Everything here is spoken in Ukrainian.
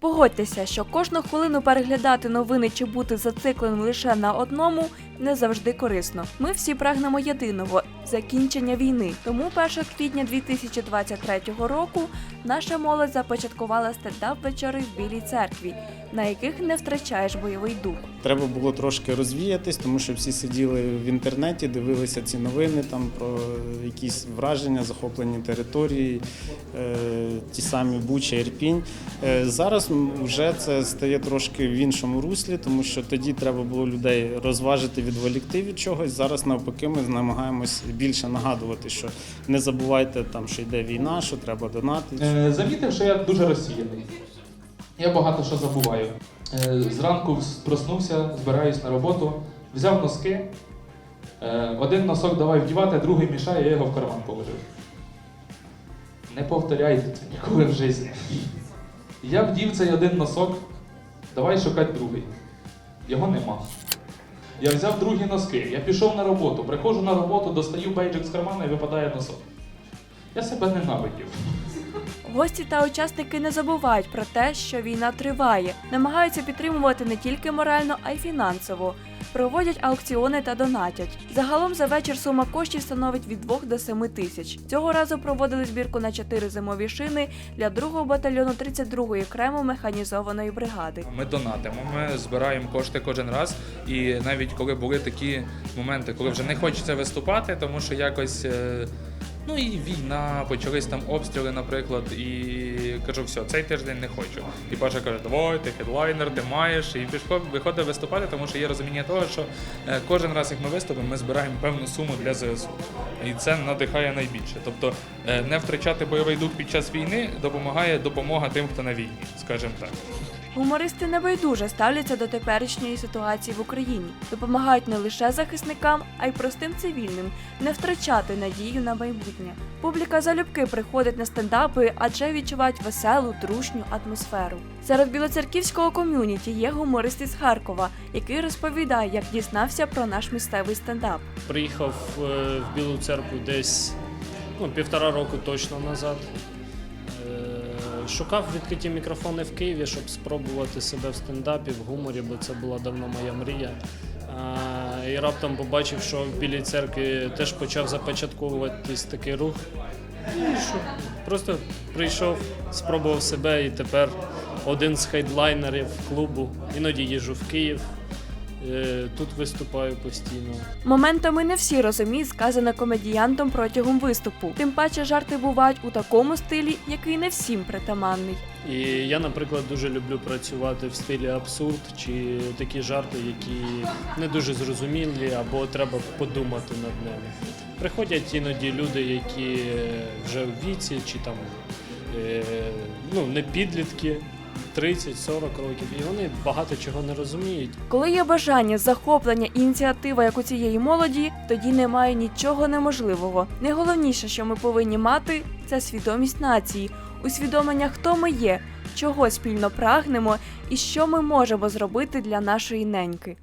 Погодьтеся, що кожну хвилину переглядати новини чи бути зацикленим лише на одному не завжди корисно. Ми всі прагнемо єдиного закінчення війни. Тому 1 квітня 2023 року наша молодь започаткувала стендап вечори в Білій церкві, на яких не втрачаєш бойовий дух. Треба було трошки розвіятись, тому що всі сиділи в інтернеті, дивилися ці новини там про якісь враження, захоплені території, е, ті самі Буча, Ірпінь. Е, Зараз вже це стає трошки в іншому руслі, тому що тоді треба було людей розважити, відволікти від чогось. Зараз навпаки, ми намагаємось більше нагадувати, що не забувайте там, що йде війна, що треба донатити. Е, Замітив, що я дуже розсіяний. Я багато що забуваю. Е, Зранку вс- проснувся, збираюсь на роботу, взяв носки. Е, Один носок давай вдівати, другий мішає, я його в карман положив. Не повторяйте це ніколи в житті. Я вдів цей один носок, давай шукати другий. Його нема. Я взяв другі носки, я пішов на роботу, приходжу на роботу, достаю бейджик з кармана і випадає носок. Я себе ненавидів. Гості та учасники не забувають про те, що війна триває, намагаються підтримувати не тільки морально, а й фінансово. Проводять аукціони та донатять. Загалом за вечір сума коштів становить від 2 до 7 тисяч. Цього разу проводили збірку на 4 зимові шини для 2-го батальйону 32-ї окремо механізованої бригади. Ми донатимо, ми збираємо кошти кожен раз. І навіть коли були такі моменти, коли вже не хочеться виступати, тому що якось. Ну і війна, почались там обстріли, наприклад, і кажу, все, цей тиждень не хочу. І Паша каже, давай, ти хедлайнер, ти маєш. І пішов, виходить виступати, тому що є розуміння того, що е, кожен раз, як ми виступимо, ми збираємо певну суму для ЗСУ. І це надихає найбільше. Тобто е, не втрачати бойовий дух під час війни допомагає допомога тим, хто на війні, скажімо так. Гумористи небайдуже ставляться до теперішньої ситуації в Україні, допомагають не лише захисникам, а й простим цивільним не втрачати надію на майбутнє. Публіка залюбки приходить на стендапи, адже відчувають веселу, дружню атмосферу. Серед білоцерківського ком'юніті є гуморист із Харкова, який розповідає, як дізнався про наш місцевий стендап. Приїхав е, в Білу церкву десь ну, півтора року точно назад. Шукав відкриті мікрофони в Києві, щоб спробувати себе в стендапі, в гуморі, бо це була давно моя мрія. І раптом побачив, що в Білій церкві теж почав започатковуватись такий рух. І що, просто прийшов, спробував себе і тепер один з хейдлайнерів клубу. Іноді їжджу в Київ, тут виступаю постійно. Моментами не всі розуміють сказане комедіянтом протягом виступу. Тим паче жарти бувають у такому стилі, який не всім притаманний. І я, наприклад, дуже люблю працювати в стилі абсурд чи такі жарти, які не дуже зрозумілі або треба подумати над ними. Приходять іноді люди, які е, вже в віці, чи там е, ну, не підлітки, 30-40 років, і вони багато чого не розуміють. Коли є бажання, захоплення ініціатива, як у цієї молоді, тоді немає нічого неможливого. Найголовніше, що ми повинні мати, це свідомість нації, усвідомлення, хто ми є, чого спільно прагнемо і що ми можемо зробити для нашої неньки.